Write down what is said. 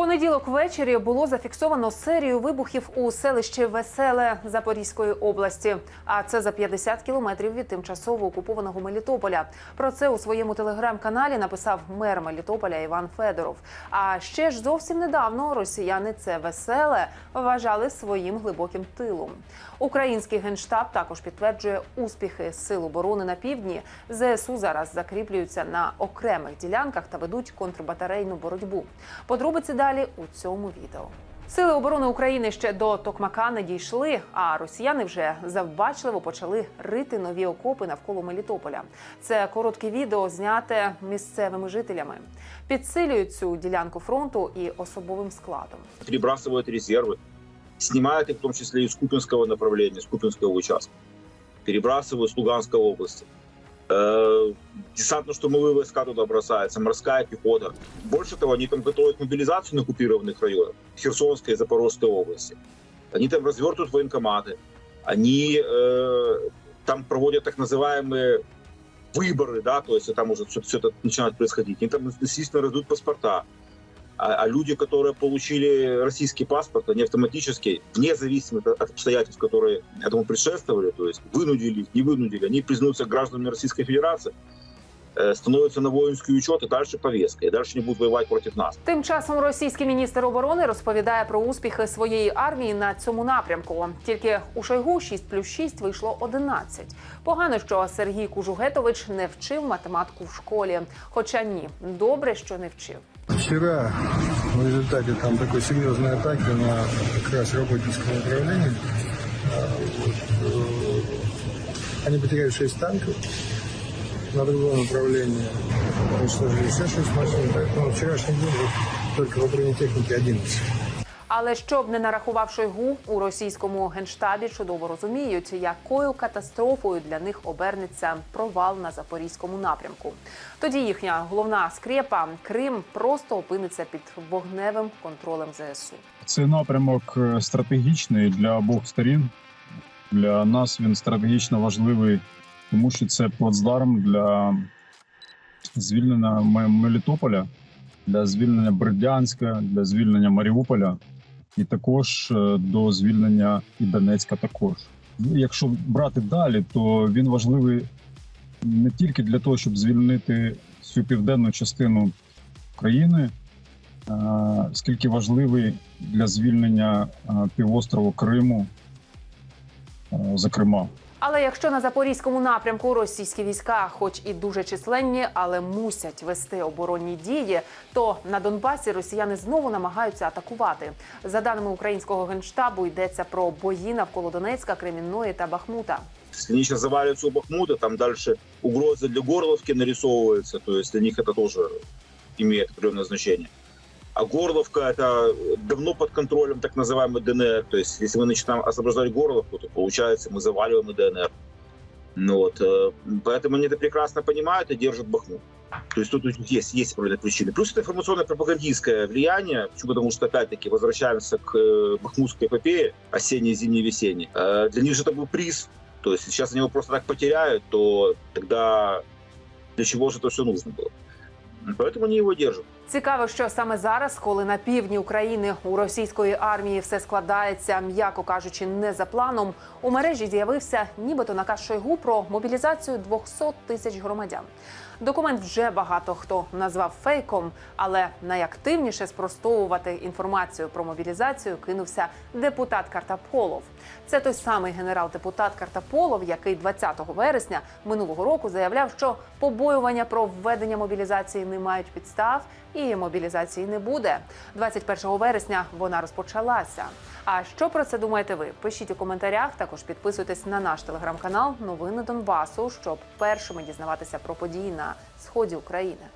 Понеділок ввечері було зафіксовано серію вибухів у селищі Веселе Запорізької області. А це за 50 кілометрів від тимчасово окупованого Мелітополя. Про це у своєму телеграм-каналі написав мер Мелітополя Іван Федоров. А ще ж зовсім недавно росіяни це веселе вважали своїм глибоким тилом. Український генштаб також підтверджує успіхи сил оборони на півдні. ЗСУ зараз закріплюються на окремих ділянках та ведуть контрбатарейну боротьбу. Подробиці далі у цьому відео. Сили оборони України ще до Токмака не дійшли, а росіяни вже завбачливо почали рити нові окопи навколо Мелітополя. Це коротке відео зняте місцевими жителями. Підсилюють цю ділянку фронту і особовим складом. перебрасывают резервы, снимают их в том числе и с Купинского направления, с Купинского участка, перебрасывают с Луганской области. Э, Десантно-штурмовые войска туда бросаются, морская пехота. Больше того, они там готовят мобилизацию на оккупированных районах Херсонской и Запорожской области. Они там развертывают военкоматы. Они э, там проводят так называемые выборы, да, то есть там уже все, все это начинает происходить. Они там, естественно, раздают паспорта. А, а люди, которые получили российский паспорт, они автоматически, вне зависимости от обстоятельств, которые этому предшествовали, то есть вынудили их, не вынудили, они признаются гражданами Российской Федерации, э, становятся на воинский учет и дальше повестка, и дальше не будут воевать против нас. Тим часом російський міністр оборони розповідає про успіхи своєї армії на цьому напрямку. Тільки у Шойгу 6 плюс 6 вийшло 11. Погано, що Сергій Кужугетович не вчив математику в школі. Хоча ні, добре, що не вчив. Вчера в результате там такой серьезной атаки на как раз работническом направлении а, э, они потеряли 6 танков, на другом направлении уничтожили еще 6 машин, поэтому вчерашний день только в бронетехнике 11. Але щоб не нарахував Шойгу у російському генштабі, чудово розуміють, якою катастрофою для них обернеться провал на запорізькому напрямку. Тоді їхня головна скрепа Крим просто опиниться під вогневим контролем ЗСУ. Цей напрямок е, стратегічний для обох сторін. Для нас він стратегічно важливий, тому що це плацдарм для звільнення Мелітополя, для звільнення Бердянська, для звільнення Маріуполя і також е, до звільнення і Донецька. Також Ну, якщо брати далі, то він важливий не тільки для того, щоб звільнити всю південну частину країни, е, скільки важливий для звільнення е, півострову Криму, зокрема. Але якщо на запорізькому напрямку російські війська, хоч і дуже численні, але мусять вести оборонні дії, то на Донбасі росіяни знову намагаються атакувати. За даними українського генштабу, йдеться про бої навколо Донецька, Кремінної та Бахмута. Если завалятся у Бахмута, там дальше угроза для Горловки нарисовывается, то есть для них это тоже имеет определенное значение. А Горловка это давно под контролем так называемый ДНР. То есть если мы начинаем освобождать Горловку, то получается мы заваливаем и ДНР. Ну вот, э, поэтому они это прекрасно понимают и держат Бахмут. То есть тут есть, есть определенные причины. Плюс это информационное пропагандистское влияние, почему? потому что, опять-таки, возвращаемся к э, бахмутской эпопее, осенней, зимней, весенней. Э, Для них же это был приз. То есть сейчас они его просто так потеряют, то тогда для чего же это все нужно было? Поэтому они его держат. Цікаво, що саме зараз, коли на півдні України у російської армії все складається, м'яко кажучи, не за планом, у мережі з'явився нібито наказ Шойгу про мобілізацію 200 тисяч громадян. Документ вже багато хто назвав фейком, але найактивніше спростовувати інформацію про мобілізацію кинувся депутат Картаполов. Це той самий генерал-депутат Картаполов, який 20 вересня минулого року заявляв, що побоювання про введення мобілізації не мають підстав і мобілізації не буде. 21 вересня вона розпочалася. А що про це думаєте ви? Пишіть у коментарях. Також підписуйтесь на наш телеграм-канал Новини Донбасу, щоб першими дізнаватися про події на сході України.